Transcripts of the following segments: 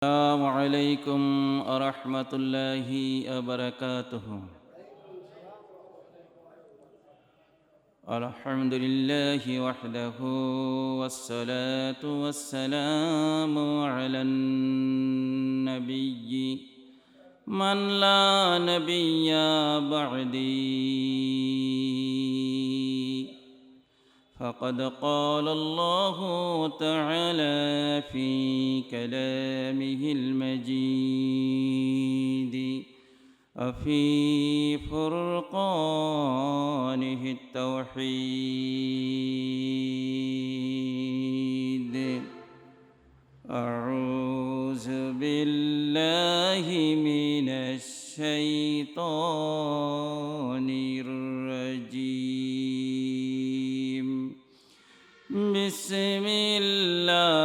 السلام عليكم ورحمة الله وبركاته. الحمد لله وحده والصلاة والسلام على النبي. من لا نبي بعدي. فقد قال الله تعالى في كلامه المجيد وفي فرقانه التوحيد. أعوذ بالله من الشيطان الرجيم. بسم الله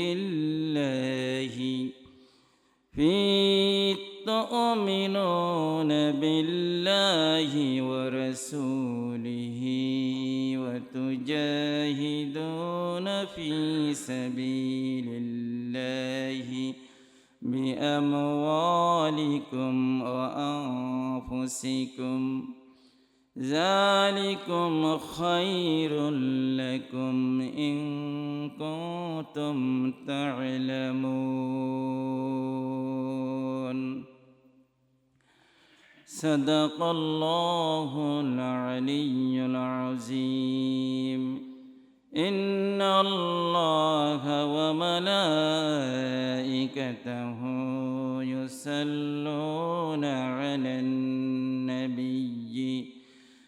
الله في تؤمنون بالله ورسوله وتجاهدون في سبيل الله بأموالكم وأنفسكم ذلكم خير لكم إن كنتم تعلمون. صدق الله العلي العظيم. إن الله وملائكته يصلون على النبي.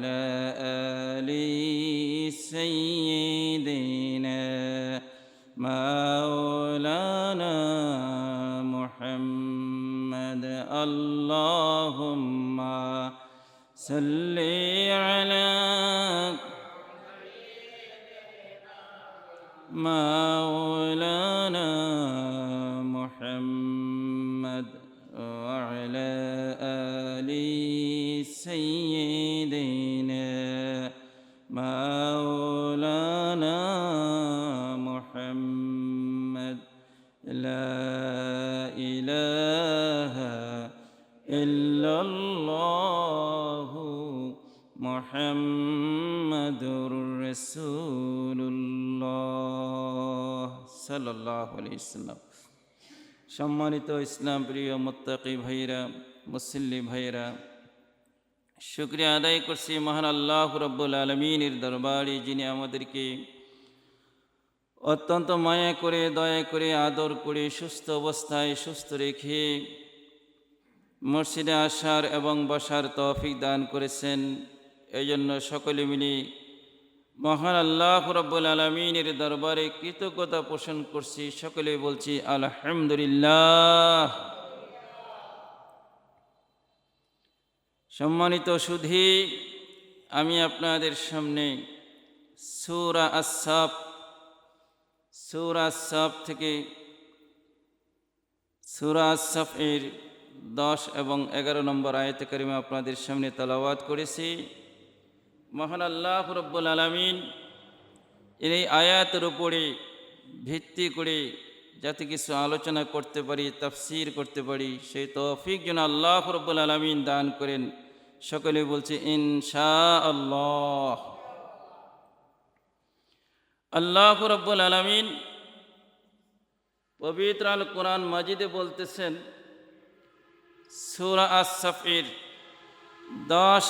وعلى آل سيدنا مولانا محمد. اللهم صل على مولانا محمد وعلى آل سيدنا সাল্লাহ ইসলাম সম্মানিত ইসলাম প্রিয় মোত্তাকি ভাইরা, মুসল্লি ভাইরা, শুক্রিয়া আদায় করছি মহান আল্লাহ রব্বুল আলমিনের দরবারে, যিনি আমাদেরকে অত্যন্ত মায়া করে, দয়া করে, আদর করে, সুস্থ অবস্থায় সুস্থ রেখে মসজিদে আসার এবং বসার তৌফিক দান করেছেন। এই জন্য সকলে মিলে মহান আল্লাহ রব্বুল আলমিনের দরবারে কৃতজ্ঞতা পোষণ করছি। সকলে বলছি, আলহামদুলিল্লাহ। সম্মানিত সুধী, আমি আপনাদের সামনে সূরা আসাফ সূরা আসাফ থেকে সূরা আসাফ এর দশ এবং এগারো নম্বর আয়তে করিমে আপনাদের সামনে তালাওয়াত করেছি। মহান আল্লাহ রব্বুল আলমিন এই আয়াতের উপরে ভিত্তি করে যাতে কিছু আলোচনা করতে পারি, তাফসির করতে পারি, সেই তৌফিক যেন আল্লাহ রব্বুল আলমিন দান করেন। সকলে বলছে ইনশা আল্লাহ আল্লাহ রব্বুল আলমিন পবিত্র আল কোরআন মাজিদে বলতেছেন, সুরা আসফির দশ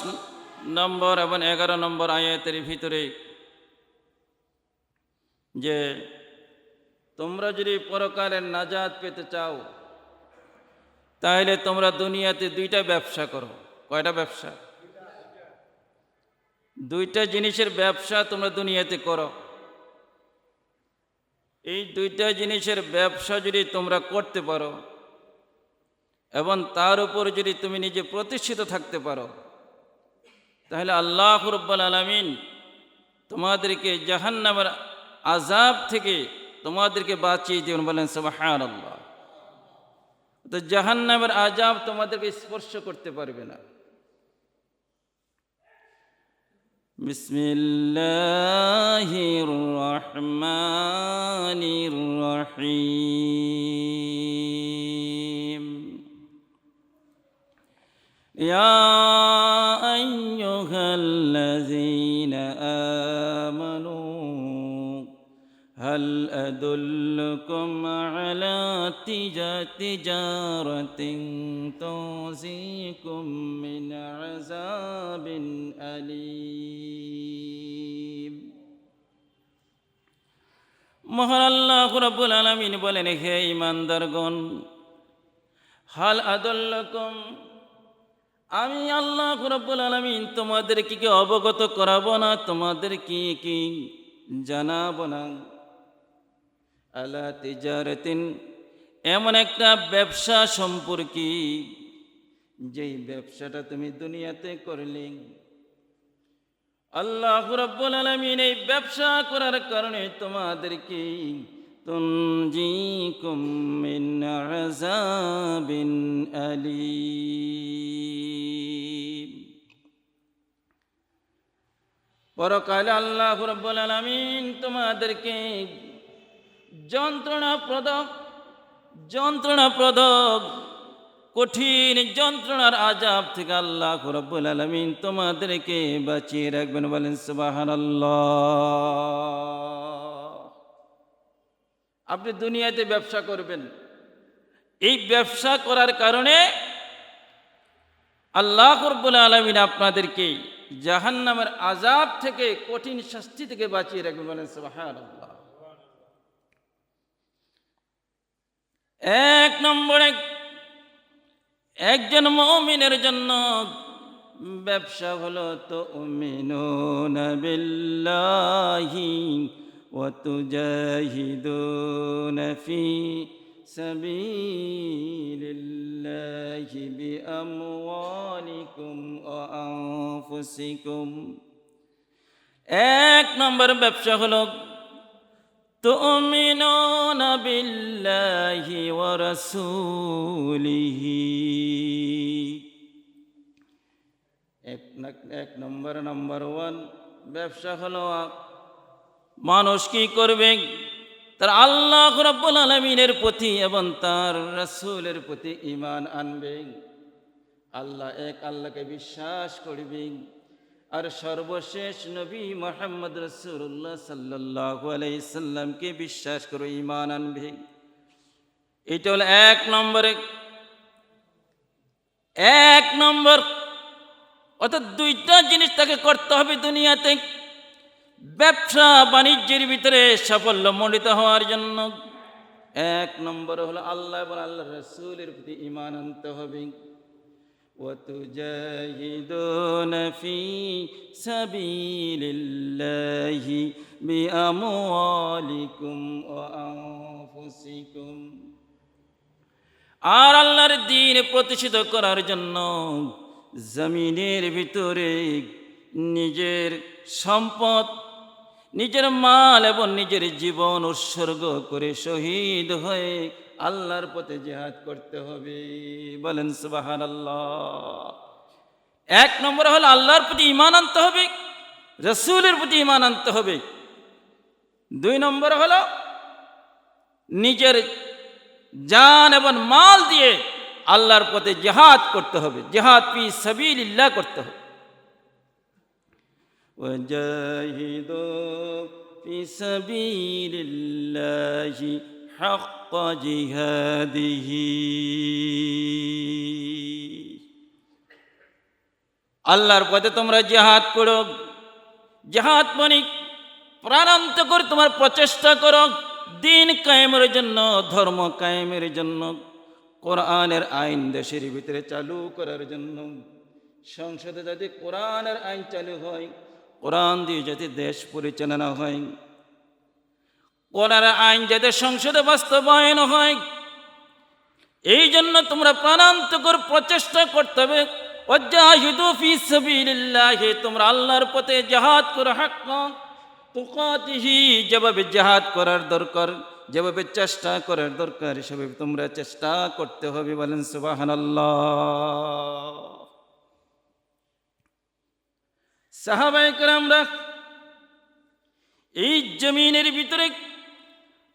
নম্বর এবং এগারো নম্বর আয়াতের ভিতরে যে তোমরা যদি পরকালের নাজাদ পেতে চাও তাহলে তোমরা দুনিয়াতে দুইটা ব্যবসা করো। কয়টা ব্যবসা? দুইটা জিনিসের ব্যবসা তোমরা দুনিয়াতে করো। এই দুইটা জিনিসের ব্যবসা যদি তোমরা করতে পারো, এবং তার উপর যদি তুমি নিজে প্রতিষ্ঠিত থাকতে পারো তাহলে আল্লাহ রব্বাল আলমিন তোমাদেরকে জাহান্নামের আজাব থেকে তোমাদেরকে বাঁচিয়ে দেবেন বলেন সবাহান আল্লাহ তো জাহান্নামের আজাব তোমাদেরকে স্পর্শ করতে পারবে না بسم الله الرحمن الرحيم يا أيها الذين آمنوا هل أدلكم على تجا- تجارة تنزيكم من عذاب أليم মহান আল্লাহ রাব্বুল আলামিন বলেন হে ইমানদারগণ হাল আদল্লকম আমি আল্লাহ রাব্বুল আলামিন তোমাদেরকে কি অবগত করাবো না? তোমাদের কি কি? জানাব না। আলা তিজারতিন, এমন একটা ব্যবসা সম্পর্কে যেই ব্যবসাটা তুমি দুনিয়াতে করলে। আল্লাহ রাব্বুল আলামিন এই ব্যবসা করার কারণে তোমাদেরকে তুনজিকুম মিন আযাবিন আলীম। পরকালে আল্লাহ রাব্বুল আলামিন তোমাদেরকে যন্ত্রণাপ্রদ যন্ত্রণাপ্রদ, কঠিন যন্ত্রণার আজাব থেকে আল্লাহ রব্বুল আলমিন তোমাদেরকে বাঁচিয়ে রাখবেন বলেন সুবাহান আপনি দুনিয়াতে ব্যবসা করবেন। এই ব্যবসা করার কারণে আল্লাহ রব্বুল আলমিন আপনাদেরকে জাহান্নামের আজাব থেকে কঠিন শাস্তি থেকে বাঁচিয়ে রাখবেন বলেন এক নম্বরে একজন মমিনের জন্য ব্যবসা হলো তো উমিনুন বিল্লাহি وتجاهدون في سبيل الله بأموالكم وأنفسكم এক নম্বর ব্যবসা হলো تؤمنون بالله ورسوله এক নাক- এক নম্বর নম্বর ওয়ান ব্যবসা হলো মানুষ কি করবে? তার আল্লাহ রব্বুল আলমিনের প্রতি এবং তার রসুলের প্রতি ইমান আনবে। আল্লাহ এক আল্লাহকে বিশ্বাস করবে। আর সর্বশেষ নবী মোহাম্মদ রসুল্লাহ সাল্লাহ আলাইসাল্লামকে বিশ্বাস করো ইমান আনবে। এটা হলো এক নম্বরে। এক নম্বর। অর্থাৎ দুইটা জিনিস তাকে করতে হবে দুনিয়াতে। ব্যবসা বাণিজ্যের ভিতরে সাফল্য মণ্ডিত হওয়ার জন্য এক নম্বর হলো আল্লাহ এবং আল্লাহ রসুলের প্রতি ইমান আনতে হবে وتجاهدون في سبيل الله بأموالكم وأنفسكم আর আল্লাহর দিন প্রতিষ্ঠিত করার জন্য জমিনের ভিতরে নিজের সম্পদ নিজের মাল এবং নিজের জীবন উৎসর্গ করে শহীদ হয়ে আল্লাহর পথে জেহাদ করতে হবে। বলেন সুবাহান আল্লাহ এক নম্বর হলো আল্লাহর প্রতি ইমান আনতে হবে, রসুলের প্রতি ইমান আনতে হবে। দুই নম্বর হলো নিজের জান এবং মাল দিয়ে আল্লাহর পথে জেহাদ করতে হবে। জেহাদ পি সাবিল্লাহ করতে হবে। وجاهدوا في سبيل الله حق جهاده আল্লাহর পথে তোমরা জেহাদ করো জেহাদ মানে প্রাণান্ত করে তোমার প্রচেষ্টা করো দিন কায়েমের জন্য ধর্ম কায়েমের জন্য কোরআনের আইন দেশের ভিতরে চালু করার জন্য সংসদে যদি কোরআনের আইন চালু হয় কোরআন দিয়ে যদি দেশ পরিচালনা হয়, কোরআনের আইন যাতে সংসদে বাস্তবায়ন হয়, এই জন্য তোমরা প্রাণান্তকর প্রচেষ্টা করতে হবে। তোমরা আল্লাহর পথে জিহাদ করো তুকাতিহি, যেভাবে জিহাদ করার দরকার, যেভাবে চেষ্টা করার দরকার, সেভাবে তোমরা চেষ্টা করতে হবে বলেন সুবহানাল্লাহ। সাহাবাই আমরা এই জমিনের ভিতরে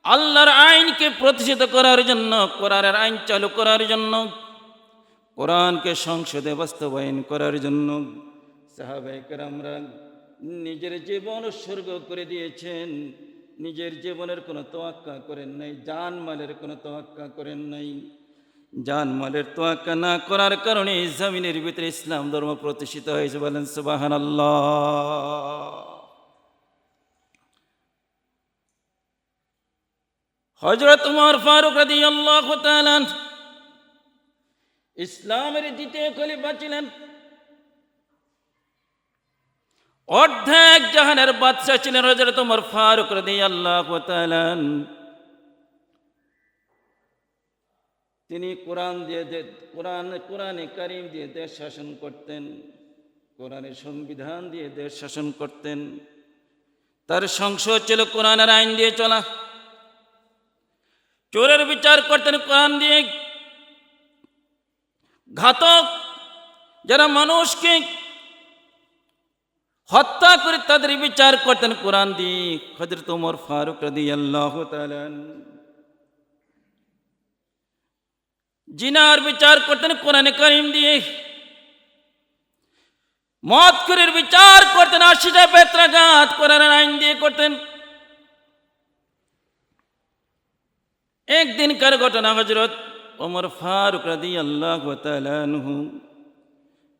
আল্লাহর আইনকে প্রতিষ্ঠিত করার জন্য, কোরআনের আইন চালু করার জন্য, কোরআনকে সংসদে বাস্তবায়ন করার জন্য সাহাবাই আমরা নিজের জীবন উৎসর্গ করে দিয়েছেন। নিজের জীবনের কোনো তোয়াক্কা করেন নাই, জানমালের কোনো তোয়াক্কা করেন নাই। জানমালের তোয়াক্কা না করার কারণে জমিনের ভিতরে ইসলাম ধর্ম প্রতিষ্ঠিত হয়েছে বলেন সুবাহান হজরত উমর ফারুক রাদি আল্লাহ ইসলামের দ্বিতীয় খলিফা ছিলেন। অর্ধেক জাহানের বাদশাহ ছিলেন হজরত উমর ফারুক রাদি আল্লাহ তিনি কোরআন দিয়ে কোরআন, কোরআনে কারিম দিয়ে দেশ শাসন করতেন। কোরআনের সংবিধান দিয়ে দেশ শাসন করতেন। তার সংসদ ছিল কোরআনের আইন দিয়ে চলা। চোরের বিচার করতেন কোরআন দিয়ে। ঘাতক যারা মানুষকে হত্যা করে তাদের বিচার করতেন কোরআন দিয়ে। হজরত উমর ফারুক রাদি আল্লাহ জিনার বিচার করতেন কোরআনে করিম দিয়ে। মদ খুরের বিচার করতেন আশিটা বেত্রাঘাত কোরআনের আইন দিয়ে করতেন। একদিনকার ঘটনা হজরত ওমর ফারুক রাদি আল্লাহ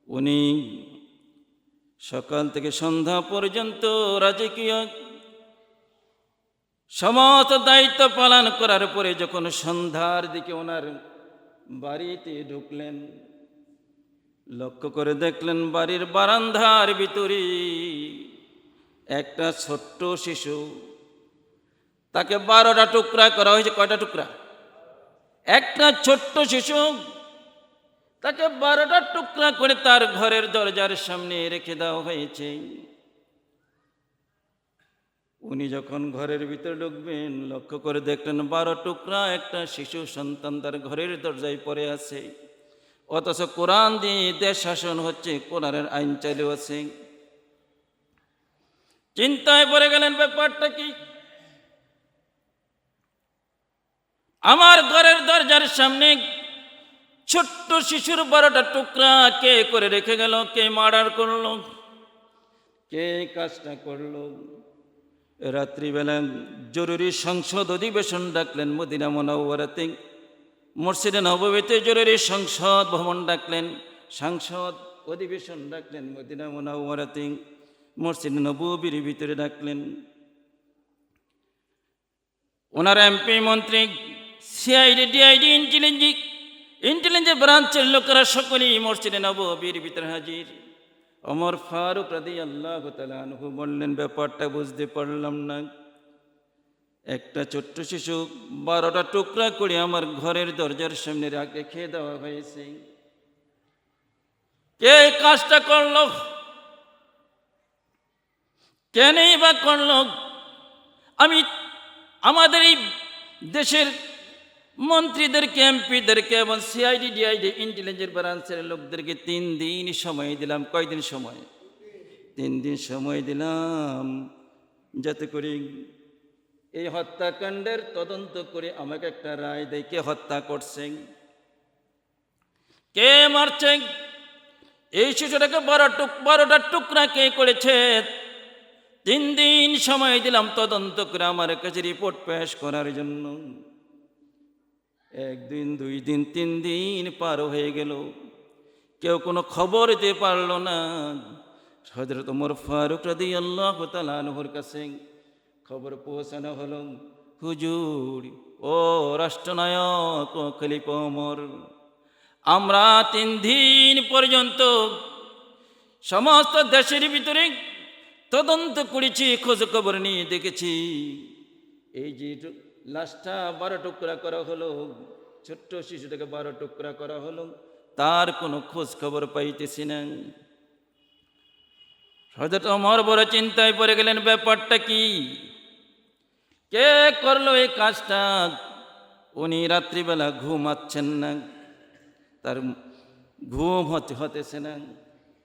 উনি সকাল থেকে সন্ধ্যা পর্যন্ত রাজকীয় সমস্ত দায়িত্ব পালন করার পরে যখন সন্ধ্যার দিকে ওনার বাড়িতে ঢুকলেন। লক্ষ্য করে দেখলেন বাড়ির বারান্দার ভিতরে একটা ছোট্ট শিশু। তাকে বারোটা টুকরা করা হয়েছে, কয়টা টুকরা? একটা ছোট্ট শিশু। তাকে বারোটা টুকরা করে তার ঘরের দরজার সামনে রেখে দেওয়া হয়েছে। উনি যখন ঘরের ভিতরে ঢুকবেন, লক্ষ্য করে দেখলেন বারো টুকরা একটা শিশু সন্তান তার ঘরের দরজায় পড়ে আছে। অথচ কোরআন দিয়ে দেশ শাসন হচ্ছে, কোরআনের আইন চালু আছে। চিন্তায় পড়ে গেলেন ব্যাপারটা কি? আমার ঘরের দরজার সামনে ছোট্ট শিশুর বারোটা টুকরা কে করে রেখে গেল, কে মার্ডার করল, কে কাজটা করল? রাত্রিবেলা জরুরি সংসদ অধিবেশন ডাকলেন মদিনা মনোবরাতে মসজিদে নবমীতে জরুরি সংসদ ভবন ডাকলেন। সাংসদ অধিবেশন ডাকলেন মদিনা মনোবরাতে মসজিদে নবীর ভিতরে ডাকলেন। ওনার এমপি মন্ত্রী সিআইডি, ডিআইডি, ইন্টেলিজেন্স ইন্টেলিজেন্স ব্রাঞ্চের লোকেরা সকলেই মসজিদে নবীর ভিতরে হাজির। অমর ফারুক রাদি আল্লাহ তালু বললেন, ব্যাপারটা বুঝতে পারলাম না। একটা ছোট্ট শিশু বারোটা টুকরা করে আমার ঘরের দরজার সামনে রাখে দেওয়া হয়েছে। কে কাজটা করল? কেনই বা করল? আমি আমাদের এই দেশের মন্ত্রীদেরকে, এমপিদেরকে এবং সিআইডি ডিআইডি ইন্টেলিজেন্স ব্রাঞ্চের লোকদেরকে তিন দিন সময় দিলাম। কয়দিন সময়? তিন দিন সময় দিলাম। যাতে করে এই হত্যাকাণ্ডের তদন্ত করে আমাকে একটা রায় দেয়, কে হত্যা করছেন কে মারছেন এই শিশুটাকে বারো টুক বারোটা টুকরা কে করেছে? তিন দিন সময় দিলাম তদন্ত করে আমার কাছে রিপোর্ট পেশ করার জন্য। একদিন, দুই দিন, তিন দিন পার হয়ে গেল। কেউ কোনো খবর দিতে পারল না। হজরত ওমর ফারুক রাদি আল্লাহ তালানহর কাছে খবর পৌঁছানো হলো। হুজুর, ও রাষ্ট্রনায়ক, ও খলিফ ওমর, আমরা তিন দিন পর্যন্ত সমস্ত দেশের ভিতরে তদন্ত করেছি খোঁজ খবর নিয়ে দেখেছি। এই যে লাশটা বারো টুকরা করা হলো, ছোট্ট শিশুটাকে বারো টুকরা করা হলো, তার কোনো খোঁজ খবর পাইতেছি না। হজরত অমর বড় চিন্তায় পড়ে গেলেন, ব্যাপারটা কি? কে করল এই কাজটা? উনি রাত্রিবেলা ঘুমাচ্ছেন না, তার ঘুম হতে হতেছে না।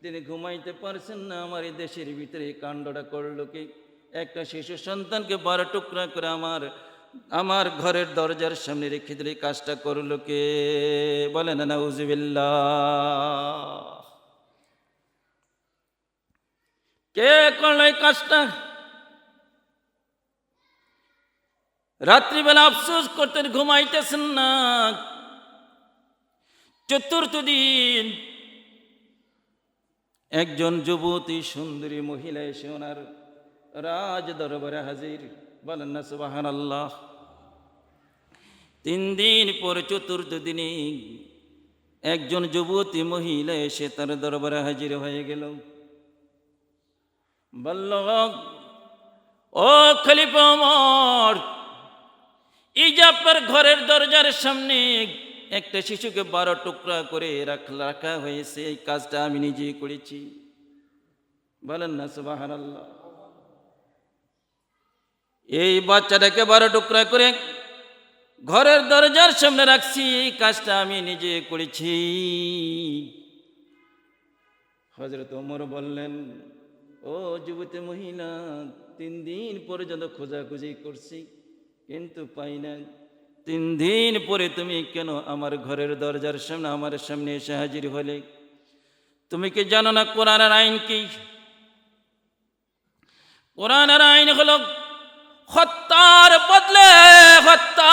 তিনি ঘুমাইতে পারছেন না, আমার এই দেশের ভিতরে এই কাণ্ডটা করল কি? একটা শিশু সন্তানকে বারো টুকরা করে আমার আমার ঘরের দরজার সামনে রেখে দিলে কাজটা করল কে? বলে না উজবিল্লা কে করল এই কাজটা? রাত্রিবেলা আফসোস করতেন, ঘুমাইতেছেন না। চতুর্থ দিন একজন যুবতী সুন্দরী মহিলা এসে ওনার রাজ দরবারে হাজির। বলেন না সুবাহান আল্লাহ তিন দিন পরে চতুর্থ দিনে একজন যুবতী মহিলা এসে তার দরবারে হাজির হয়ে গেল। বলল, ও যে আপনার ঘরের দরজার সামনে একটা শিশুকে বারো টুকরা করে রাখ- রাখা হয়েছে, এই কাজটা আমি নিজেই করেছি। বলেন না সুবাহান আল্লাহ এই বাচ্চাটাকে বারো টুকরা করে ঘরের দরজার সামনে রাখছি এই কাজটা আমি নিজে করেছি। হজরত ওমর বললেন, ও যুবতী মহিলা, তিন দিন পর্যন্ত খোঁজাখুঁজি করছি, কিন্তু পাই না তিন দিন পরে তুমি কেন আমার ঘরের দরজার সামনে, আমার সামনে এসে হাজির হলে? তুমি কি জানো না কোরআনের আইন কি? কোরআনের আইন হলো হত্যার বদলে হত্যা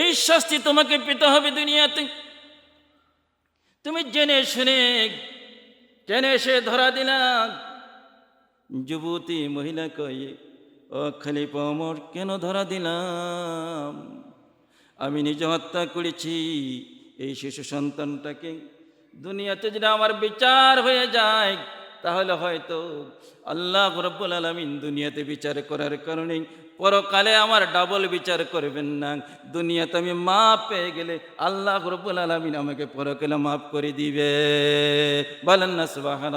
এই শাস্তি তোমাকে পেতে হবে দুনিয়াতে। তুমি জেনে শুনে, জেনে সে ধরা দিলাম যুবতী মহিলা কয়ে ও খালিফ অমর কেন ধরা দিলাম? আমি নিজে হত্যা করেছি। এই শিশু সন্তানটাকে দুনিয়াতে যদি আমার বিচার হয়ে যায় তাহলে হয়তো আল্লাহ রব্বুল আলমিন দুনিয়াতে বিচার করার কারণে পরকালে আমার ডাবল বিচার করবেন না। দুনিয়াতে আমি মাপ পেয়ে গেলে আল্লাহ রব্বুল আলমিন আমাকে পরকালে মাফ করে দিবে। বলেন না সুবাহান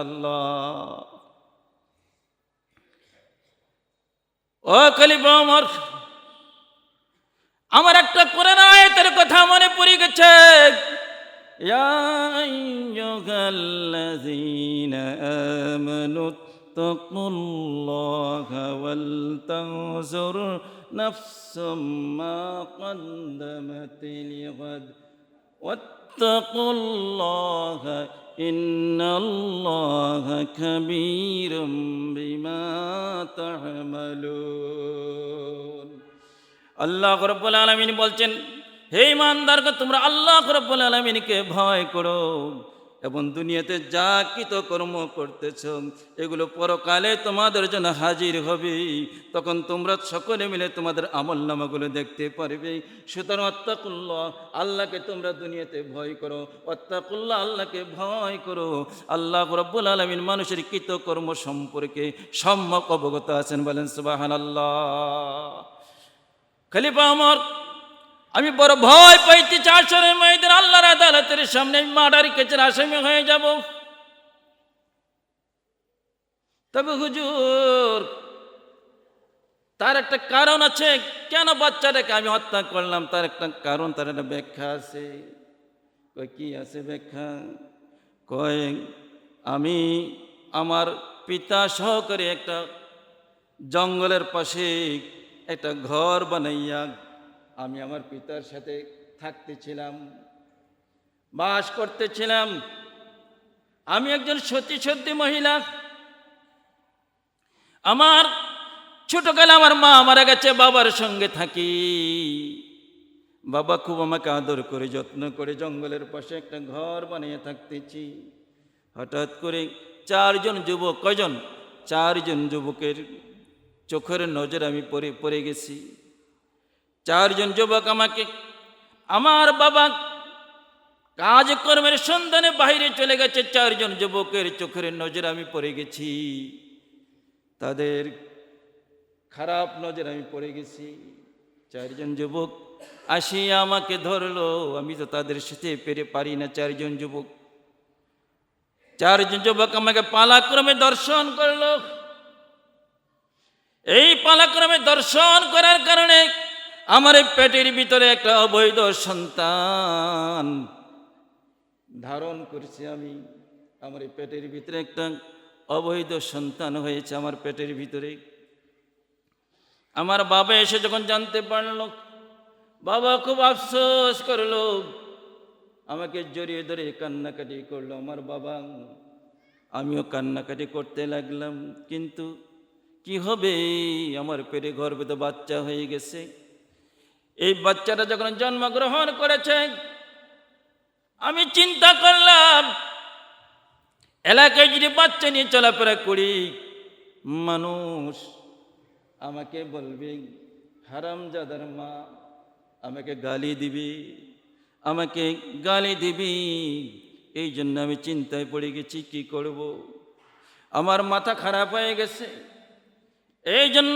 ও খলিফা ওমর, আমার একটা কোরআন আয়াতের কথা মনে পড়ে গেছে। ইয়া আইয়ুহাল্লাযীনা আমানু তাকুল্লাহা ওয়াল তানজুর নাফসুম মা قدمت لغد واتقوا الله إن الله كبير بما تعملون আল্লাহ রব্বুল আলমিন বলছেন হে ইমানদারকে তোমরা আল্লাহ রব্বুল আলমিনকে ভয় করো। এবং দুনিয়াতে যা কৃত কর্ম করতেছ, এগুলো পরকালে তোমাদের জন্য হাজির হবে। তখন তোমরা সকলে মিলে তোমাদের আমল নামাগুলো দেখতে পারবে। সুতরাং অত্তাকুল্লাহ আল্লাহকে তোমরা দুনিয়াতে ভয় করো। অত্তাকুল্লাহ আল্লাহকে ভয় করো। আল্লাহ রব্বুল আলমিন মানুষের কৃত কর্ম সম্পর্কে সম্যক অবগত আছেন বলেন সুবাহান আল্লাহ খলিফা আমার আমি বড় ভয় পাইতে চাষরের মেয়েদের আল্লাহর আদালতের সামনে আমি মার্ডার কেচের আসামি হয়ে যাব। তবে হুজুর, তার একটা কারণ আছে। কেন বাচ্চাটাকে আমি হত্যা করলাম? তার একটা কারণ, তার একটা ব্যাখ্যা আছে। কয়, কি আছে ব্যাখ্যা? কয়, আমি আমার পিতা সহকারে একটা জঙ্গলের পাশে একটা ঘর বানাইয়া আমি আমার পিতার সাথে থাকতেছিলাম বাস করতেছিলাম আমি একজন সত্যি সত্যি মহিলা। আমার ছোটকালে আমার মা মারা গেছে, বাবার সঙ্গে থাকি। বাবা খুব আমাকে আদর করে, যত্ন করে, জঙ্গলের পাশে একটা ঘর বানিয়ে থাকতেছি। হঠাৎ করে চারজন যুবক, কয়জন? চারজন যুবকের চোখের নজর আমি পড়ে পড়ে গেছি। চারজন যুবক আমাকে, আমার বাবা কাজকর্মের সন্ধানে বাইরে চলে গেছে, চারজন যুবকের চোখের নজর আমি পড়ে গেছি। তাদের খারাপ নজর আমি পড়ে গেছি। চারজন যুবক আসিয়া আমাকে ধরলো, আমি তো তাদের সাথে পেরে পারি না, চারজন যুবক। চারজন যুবক আমাকে পালাক্রমে দর্শন করল। এই পালাক্রমে দর্শন করার কারণে আমার এই পেটের ভিতরে একটা অবৈধ সন্তান ধারণ করছি আমি। আমার এই পেটের ভিতরে একটা অবৈধ সন্তান হয়েছে আমার পেটের ভিতরে। আমার বাবা এসে যখন জানতে পারল, বাবা খুব আফসোস করল, আমাকে জড়িয়ে ধরে কান্নাকাটি করল। আমার বাবা, আমিও কান্নাকাটি করতে লাগলাম, কিন্তু কি হবে? আমার পেটে গর্ভে তো বাচ্চা হয়ে গেছে। এই বাচ্চাটা যখন জন্মগ্রহণ করেছে, আমি চিন্তা করলাম, এলাকায় যদি বাচ্চা নিয়ে চলাফেরা করি, মানুষ আমাকে বলবে, হারামজাদার মা, আমাকে গালি দিবি, আমাকে গালি দিবি। এই জন্য আমি চিন্তায় পড়ে গেছি, কি করব? আমার মাথা খারাপ হয়ে গেছে। এই জন্য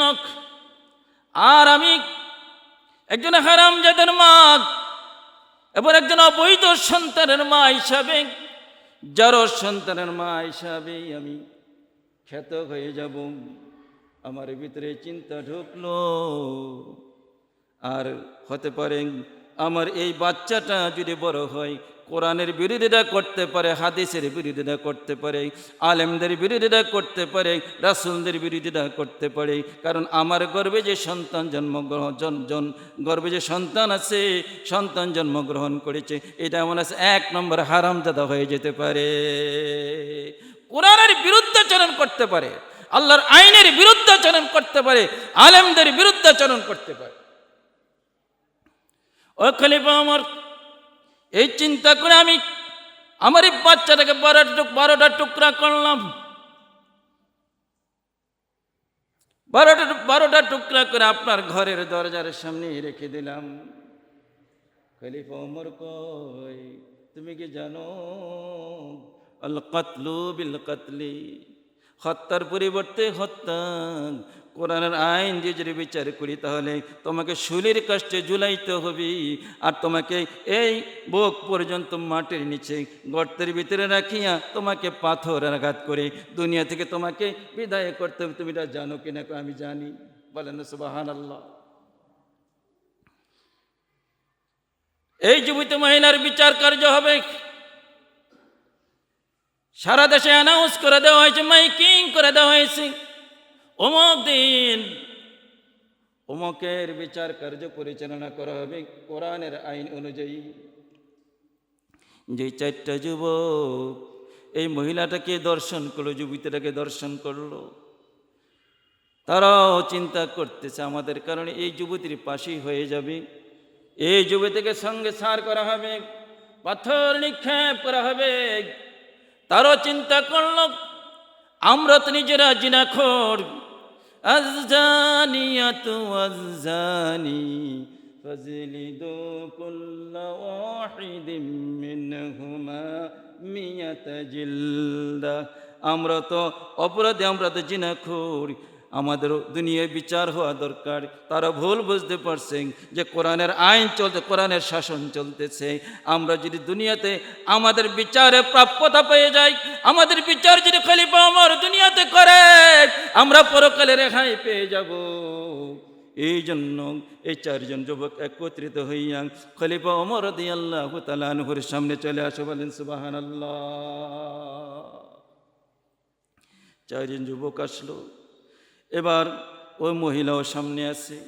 আর আমি একজন হারাম হারামজাদার মা এবং একজন অবৈধ সন্তানের মা হিসাবে, যার সন্তানের মা হিসাবে আমি খ্যাত হয়ে যাব। আমার ভিতরে চিন্তা ঢুকলো। আর হতে পারে, আমার এই বাচ্চাটা যদি বড় হয় কোরআনের বিরোধিতা করতে পারে, হাদিসের বিরোধিতা করতে পারে, আলেমদের বিরোধিতা করতে পারে, রাসুলদের বিরোধিতা করতে পারে। কারণ আমার গর্বে যে সন্তান জন্মগ্রহণ, জন- গর্বে যে সন্তান আছে, সন্তান জন্মগ্রহণ করেছে, এটা এমন আছে, এক নম্বর হারামজাদা হয়ে যেতে পারে। কোরআনের বিরুদ্ধাচরণ করতে পারে, আল্লাহর আইনের বিরুদ্ধাচরণ করতে পারে, আলেমদের বিরুদ্ধাচরণ করতে পারে। ও খলিফা আমার এই চিন্তা করে আমি আমার এই বাচ্চাটাকে বারোটা বারোটা টুকরা করলাম। বারোটা বারোটা টুকরা করে আপনার ঘরের দরজার সামনে রেখে দিলাম। খলিফা কই তুমি কি জানো আল কাতলু বিল কাতলি হত্যার পরিবর্তে হত্যা কোরআনের আইন দিয়ে যদি বিচার করি তাহলে তোমাকে শুলির কাষ্টে ঝুলাইতে হবে। আর তোমাকে এই বুক পর্যন্ত মাটির নিচে গর্তের ভিতরে রাখিয়া তোমাকে পাথর আঘাত করে দুনিয়া থেকে তোমাকে বিদায় করতে হবে। তুমি এটা জানো কিনা আমি জানি। বলেন সুবাহান আল্লাহ এই যুবিত মহিলার বিচার কার্য হবে। সারা দেশে অ্যানাউন্স করে দেওয়া হয়েছে, মাইকিং করে দেওয়া হয়েছে। অমুক দিন অমুকের বিচার কার্য পরিচালনা করা হবে কোরআনের আইন অনুযায়ী। যে চারটা যুবক এই মহিলাটাকে দর্শন করল, যুবতীটাকে দর্শন করল, তারাও চিন্তা করতেছে আমাদের কারণে এই যুবতীর পাশেই হয়ে যাবে। এই যুবতীকে সঙ্গে সার করা হবে, পাথর নিক্ষেপ করা হবে। তারও চিন্তা করল, আমরা তো নিজেরা জিনাখোর। আজানি কুল্লা ওয়াহিদিম মিনহুমা মিয়াতা জিলদা আমরা তো অপরাধে আমরা তো জিনাখোর আমাদের দুনিয়ায় বিচার হওয়া দরকার। তারা ভুল বুঝতে পারছেন যে কোরআনের আইন চলতে, কোরআনের শাসন চলতেছে। আমরা যদি দুনিয়াতে আমাদের বিচারে প্রাপ্যতা পেয়ে যাই, আমাদের বিচার যদি খলিফা আমার দুনিয়াতে করে, আমরা পরকালে রেখাই পেয়ে যাব। এই জন্য এই চারজন যুবক একত্রিত হইয়া খলিফা অমর দিয়াল্লাহ তালানহুর সামনে চলে আসো, বলেন সুবাহান আল্লাহ চারজন যুবক আসলো। এবার ওই মহিলাও সামনে আসে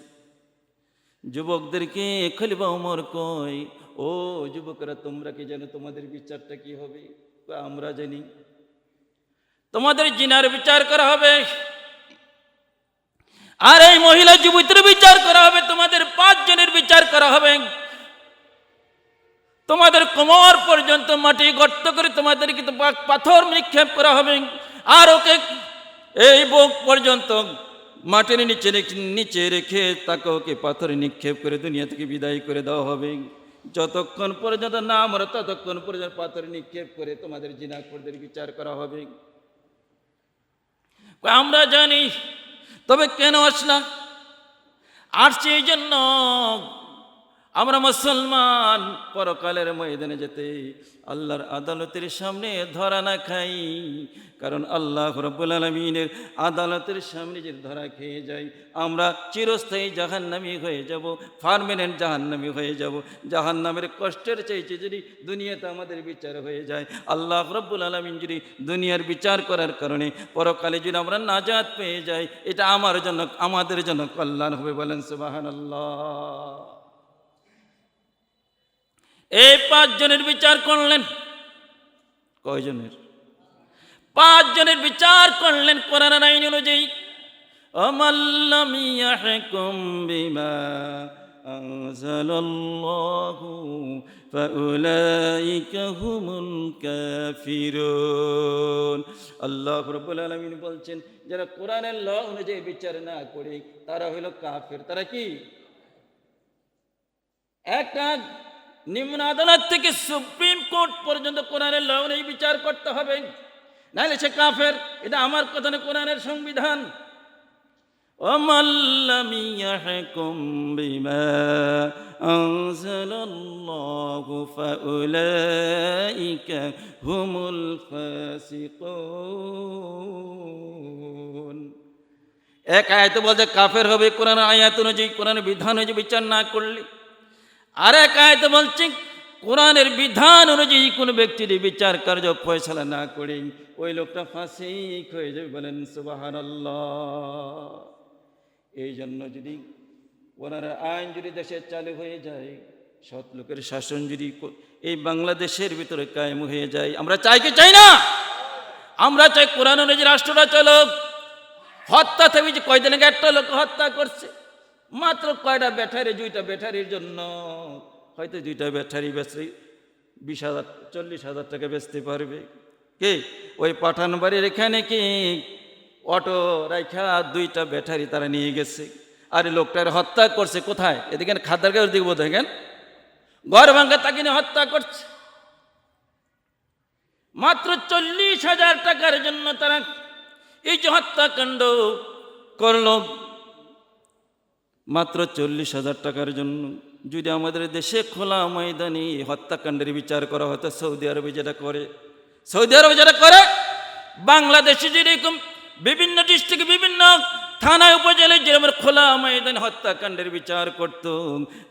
যুবকদেরকে খলিফা ওমর কই ও যুবকরা তোমরা কি জানো তোমাদের বিচারটা কি হবে? কয়, আমরা জানি। তোমাদের জিনার বিচার করা হবে। আর এই মহিলা যুবতীর বিচার করা হবে। তোমাদের পাঁচ জনের বিচার করা হবে। তোমাদের কোমর পর্যন্ত মাটি গর্ত করে তোমাদের কিন্তু পাথর নিক্ষেপ করা হবে। আর ওকে এই বুক পর্যন্ত মাটির নিচে নিচে রেখে তাকে পাথরে নিক্ষেপ করে দুনিয়া থেকে বিদায় করে দেওয়া হবে। যতক্ষণ পর্যন্ত না মরে, ততক্ষণ পর্যন্ত পাথরে নিক্ষেপ করে তোমাদের জিনাকরদের বিচার করা হবে। আমরা জানি, তবে কেন আসলাম? আসছি এই জন্য আমরা মুসলমান, পরকালের ময়দানে যেতে আল্লাহর আদালতের সামনে ধরা না খাই। কারণ আল্লাহ রব্বুল আলমিনের আদালতের সামনে যে ধরা খেয়ে যাই আমরা চিরস্থায়ী জাহান্নামি হয়ে যাব, পারমানেন্ট জাহান্নামি হয়ে যাব। জাহান্নামের কষ্টের চাইছে যদি দুনিয়াতে আমাদের বিচার হয়ে যায়, আল্লাহ রব্বুল আলমিন যদি দুনিয়ার বিচার করার কারণে পরকালে যদি আমরা নাজাত পেয়ে যাই, এটা আমার জন্য, আমাদের জন্য কল্যাণ হবে বলেন সুবাহান আল্লাহ এই পাঁচজনের বিচার করলেন। কয়জনের? পাঁচজনের বিচার করলেন কোরআন আইন অনুযায়ী। অমাল্লাম ইয়াহকুম বিমা আনজালাল্লাহু ফাউলাইকা হুমুল কাফিরুন। আল্লাহ রাব্বুল আলামিন বলছেন যারা কোরআনের ল অনুযায়ী বিচার না করে তারা হলো কাফের। তারা কি? একটা নিম্ন আদালত থেকে সুপ্রিম কোর্ট পর্যন্ত কোরআনের ল অনুযায়ী বিচার করতে হবে নাহলে সে কাফের এটা আমার কথা না কোরআনের সংবিধান ومن لم يحكم بما أنزل الله فأولئك هم الفاسقون এক আয়াতে বলছে কাফের হবে কোরআন আয়াত অনুযায়ী কোরআনের বিধান অনুযায়ী বিচার না করলে আর এক আয়াতে বলছি, কোরআনের বিধান অনুযায়ী কোনো ব্যক্তির বিচার কার্য ফয়সলা না করে ওই লোকটা ফাঁসি হয়ে যাবে। বলেন সুবাহান এই জন্য যদি ওনার আইন যদি দেশে চালু হয়ে যায়, সৎ লোকের শাসন যদি এই বাংলাদেশের ভিতরে কায়েম হয়ে যায়, আমরা চাই কি চাই না? আমরা চাই কোরআন অনুযায়ী রাষ্ট্রটা চলুক। হত্যা থেকে কয়দিন আগে একটা লোক হত্যা করছে। মাত্র কয়টা ব্যাটারি? দুইটা ব্যাটারির জন্য। হয়তো দুইটা ব্যাটারি বেচলে বিশ হাজার, চল্লিশ হাজার টাকা বেচতে পারবে। কে? ওই পাঠান বাড়ির এখানে কি? অটো রাইখা দুইটা ব্যাটারি তারা নিয়ে গেছে। আর লোকটার হত্যা করছে কোথায়? এদিকে খাদ্যার গাছ দিকে বোধ দেখেন ঘর ভাঙ্গা তাকে নিয়ে হত্যা করছে। মাত্র চল্লিশ হাজার টাকার জন্য তারা এই যে হত্যাকাণ্ড করল। মাত্র চল্লিশ হাজার টাকার জন্য যদি আমাদের দেশে খোলা ময়দানে হত্যাকাণ্ডের বিচার করা হতো, সৌদি আরবে যেটা করে, সৌদি আরবে যেটা করে, বাংলাদেশে যেরকম বিভিন্ন ডিস্ট্রিক্টে বিভিন্ন থানায়, উপজেলায় যেরকম খোলা ময়দানে হত্যাকাণ্ডের বিচার করত,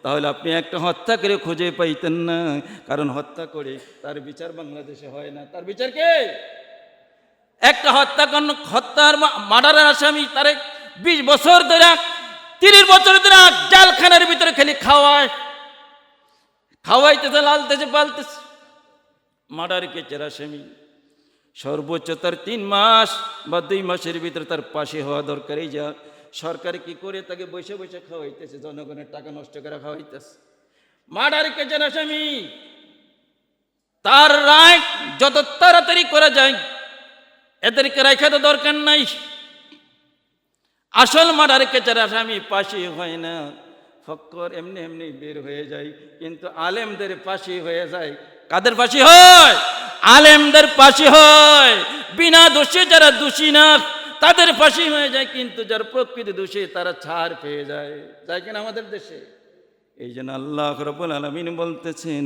তাহলে আপনি একটা হত্যা করে খুঁজে পাইতেন না। কারণ হত্যা করে তার বিচার বাংলাদেশে হয় না। তার বিচার কে? একটা হত্যাকাণ্ড, হত্যার মার্ডারের আসামি তারে বিশ বছর ধরে তিরিশ বছর ধরে জালখানার ভিতরে খালি খাওয়ায়। খাওয়াইতেছে, লালতেছে, পালতেছে। মার্ডার কেচের আসামি সর্বোচ্চ তার তিন মাস বা দুই মাসের ভিতরে তার পাশে হওয়া দরকারই যা। সরকার কি করে তাকে বসে বসে খাওয়াইতেছে? জনগণের টাকা নষ্ট করে খাওয়াইতেছে। মার্ডার কেচের আসামি তার রায় যত তাড়াতাড়ি করা যায়, এদেরকে রেখা তো দরকার নাই। আসল মার্ডার কেচার আসামি পাশে হয় না। ফক্কর এমনি এমনি বের হয়ে যায়, কিন্তু আলেমদের পাশে হয়ে যায়। কাদের পাশে হয়? আলেমদের পাশে হয়। বিনা দোষে যারা দোষী না, তাদের পাশে হয়ে যায়, কিন্তু যার প্রকৃত দোষী তারা ছাড় পেয়ে যায়। যায় কিনা আমাদের দেশে? এই জন্য আল্লাহ রবুল আলমিন বলতেছেন,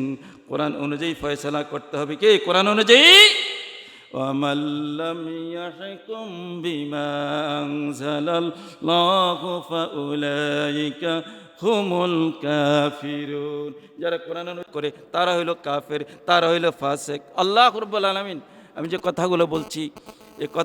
কোরআন অনুযায়ী ফয়সলা করতে হবে কে? কোরআন অনুযায়ী ومن لم يحكم بما أنزل الله فأولئك হুমুল কাফিরুন যারা কোরআন অনুযায়ী করে তারা হইল কাফের তারা হইল ফাসেক আল্লাহ রব্বুল আলামিন আমি যে কথাগুলো বলছি এ কথা